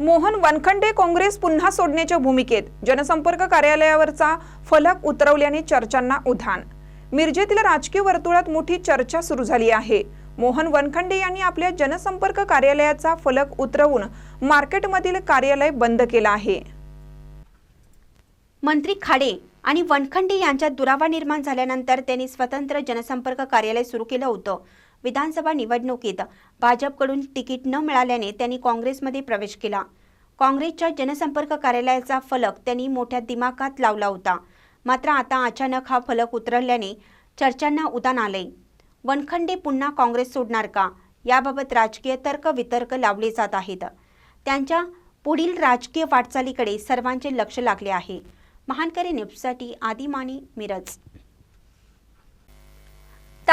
मोहन वनखंडे काँग्रेस पुन्हा सोडण्याच्या भूमिकेत जनसंपर्क कार्यालयावरचा फलक उतरवल्याने चर्चांना उधाण. मिरजेतील राजकीय वर्तुळात मोठी चर्चा सुरू झाली आहे. मोहन वनखंडे यांनी आपल्या जनसंपर्क कार्यालयाचा फलक उतरवून मार्केटमधील कार्यालय बंद केलं आहे. मंत्री खाडे आणि वनखंडे यांच्यात दुरावा निर्माण झाल्यानंतर त्यांनी स्वतंत्र जनसंपर्क कार्यालय सुरू केलं होतं. विधानसभा निवडणुकीत भाजपकडून तिकीट न मिळाल्याने त्यांनी काँग्रेसमध्ये प्रवेश केला. काँग्रेसच्या जनसंपर्क कार्यालयाचा फलक त्यांनी मोठ्या दिमाखात लावला होता. मात्र आता अचानक हा फलक उतरल्याने चर्चांना उदान आलंय वनखंडे पुन्हा काँग्रेस सोडणार का? याबाबत राजकीय तर्क वितर्क लावले जात आहेत. त्यांच्या पुढील राजकीय वाटचालीकडे सर्वांचे लक्ष लागले आहे. महानकरी न्यूजसाठी आदिमानी मिरज.